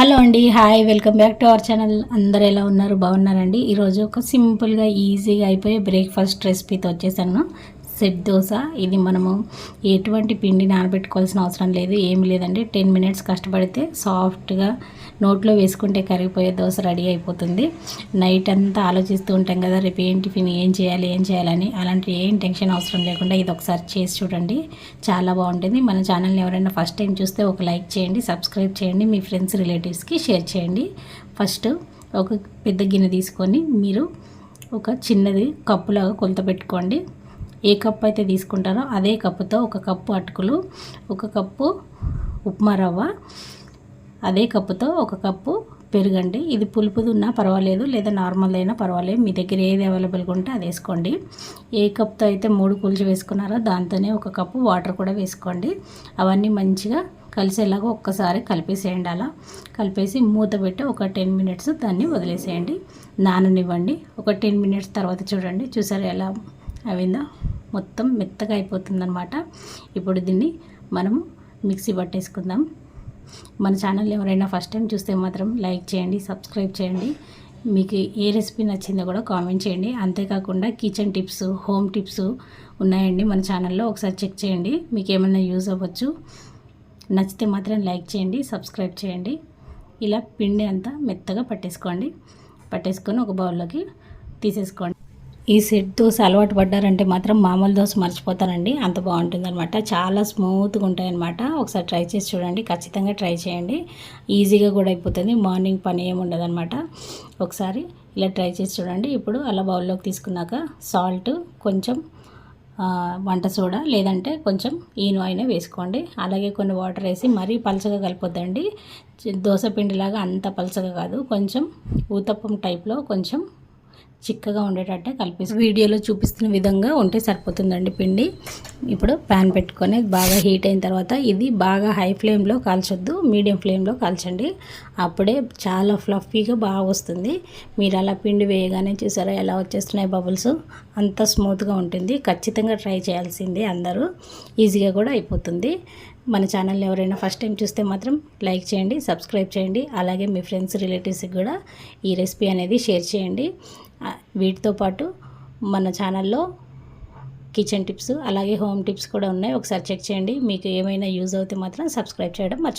Hello అండి hi welcome back to our channel. అందరు ఎలా ఉన్నారు? బాగున్నారండి? ఈరోజు ఒక సింపుల్గా ఈజీగా అయిపోయే బ్రేక్ఫాస్ట్ రెసిపీతో వచ్చేసాను. సెట్ దోశ. ఇది మనము ఎటువంటి పిండి నానబెట్టుకోవాల్సిన అవసరం లేదు. ఏమి లేదండి. టెన్ మినిట్స్ కష్టపడితే సాఫ్ట్గా నోట్లో వేసుకుంటే కరిగిపోయే దోశ రెడీ అయిపోతుంది. నైట్ అంతా ఆలోచిస్తూ ఉంటాం కదా రేపు ఏం టిఫిన్ ఏం చేయాలి ఏం చేయాలని అలాంటి ఏం టెన్షన్ అవసరం లేకుండా ఇది ఒకసారి చేసి చూడండి. చాలా బాగుంటుంది. మన ఛానల్ని ఎవరైనా ఫస్ట్ టైం చూస్తే ఒక లైక్ చేయండి సబ్స్క్రైబ్ చేయండి మీ ఫ్రెండ్స్ రిలేటివ్స్కి షేర్ చేయండి. ఫస్ట్ ఒక పెద్ద గిన్నె తీసుకొని మీరు ఒక చిన్నది కప్పులాగా కొలత పెట్టుకోండి. ఏ కప్పు అయితే తీసుకుంటారో అదే కప్పుతో ఒక కప్పు అటుకులు ఒక కప్పు ఉప్మా రవ్వ అదే కప్పుతో ఒక కప్పు పెరుగండి. ఇది పులుపుది ఉన్నా పర్వాలేదు లేదా నార్మల్ అయినా పర్వాలేదు. మీ దగ్గర ఏది అవైలబుల్గా ఉంటే అది వేసుకోండి. ఏ కప్తో అయితే మూడు కూల్చి వేసుకున్నారో దాంతోనే ఒక కప్పు వాటర్ కూడా వేసుకోండి. అవన్నీ మంచిగా కలిసేలాగా ఒక్కసారి కలిపేసేయండి అలా. కలిపేసి మూత పెట్టి ఒక టెన్ మినిట్స్ దాన్ని వదిలేసేయండి. నాననివ్వండి. ఒక టెన్ మినిట్స్ తర్వాత చూడండి. చూసారు ఎలా అవిందా మొత్తం మెత్తగా అయిపోతుందనమాట ఇప్పుడు దీన్ని మనము మిక్సీ పట్టేసుకుందాం. మన ఛానల్ ఎవరైనా ఫస్ట్ టైం చూస్తే మాత్రం లైక్ చేయండి సబ్స్క్రైబ్ చేయండి. మీకు ఏ రెసిపీ నచ్చిందో కూడా కామెంట్ చేయండి. అంతేకాకుండా కిచెన్ టిప్స్ హోమ్ టిప్స్ ఉన్నాయండి మన ఛానల్లో. ఒకసారి చెక్ చేయండి మీకు ఏమైనా యూజ్ అవ్వచ్చు. నచ్చితే మాత్రం లైక్ చేయండి సబ్స్క్రైబ్ చేయండి. ఇలా పిండి అంతా మెత్తగా పట్టేసుకోండి. పట్టేసుకొని ఒక బౌల్లోకి తీసేసుకోండి. ఈ సెట్ దోశ అలవాటు పడ్డారంటే మాత్రం మామూలు దోశ మర్చిపోతారండి అంత బాగుంటుంది అనమాట చాలా స్మూత్గా ఉంటాయన్నమాట. ఒకసారి ట్రై చేసి చూడండి. ఖచ్చితంగా ట్రై చేయండి. ఈజీగా కూడా అయిపోతుంది. మార్నింగ్ పని ఏమి ఉండదన్నమాట. ఒకసారి ఇలా ట్రై చేసి చూడండి. ఇప్పుడు అలా బౌల్లోకి తీసుకున్నాక సాల్ట్ కొంచెం వంట సోడా లేదంటే కొంచెం ఈను అయినా వేసుకోండి. అలాగే కొన్ని వాటర్ వేసి మరీ పలచగా కలిపొద్దండి. దోశ పిండిలాగా అంత పలచగా కాదు. కొంచెం ఊతప్పం టైప్లో కొంచెం చిక్కగా ఉండేటట్టే కలిపి వీడియోలో చూపిస్తున్న విధంగా ఉంటే సరిపోతుందండి పిండి. ఇప్పుడు ప్యాన్ పెట్టుకొని బాగా హీట్ అయిన తర్వాత ఇది బాగా హై ఫ్లేమ్లో కాల్చొద్దు మీడియం ఫ్లేమ్లో కాల్చండి. అప్పుడే చాలా ఫ్లఫీగా బాగా వస్తుంది. మీరు అలా పిండి వేయగానే చూసారా ఎలా వచ్చేస్తున్నాయి బబుల్స్ అంత స్మూత్గా ఉంటుంది. ఖచ్చితంగా ట్రై చేయాల్సిందే అందరూ. ఈజీగా కూడా అయిపోతుంది. మన ఛానల్ ఎవరైనా ఫస్ట్ టైం చూస్తే మాత్రం లైక్ చేయండి సబ్స్క్రైబ్ చేయండి. అలాగే మీ ఫ్రెండ్స్ రిలేటివ్స్కి కూడా ఈ రెసిపీ అనేది షేర్ చేయండి. వీటితో పాటు మన ఛానల్లో కిచెన్ టిప్స్ అలాగే హోమ్ టిప్స్ కూడా ఉన్నాయి. ఒకసారి చెక్ చేయండి. మీకు ఏమైనా యూజ్ అవుతే మాత్రం సబ్స్క్రైబ్ చేయడం మర్చిపో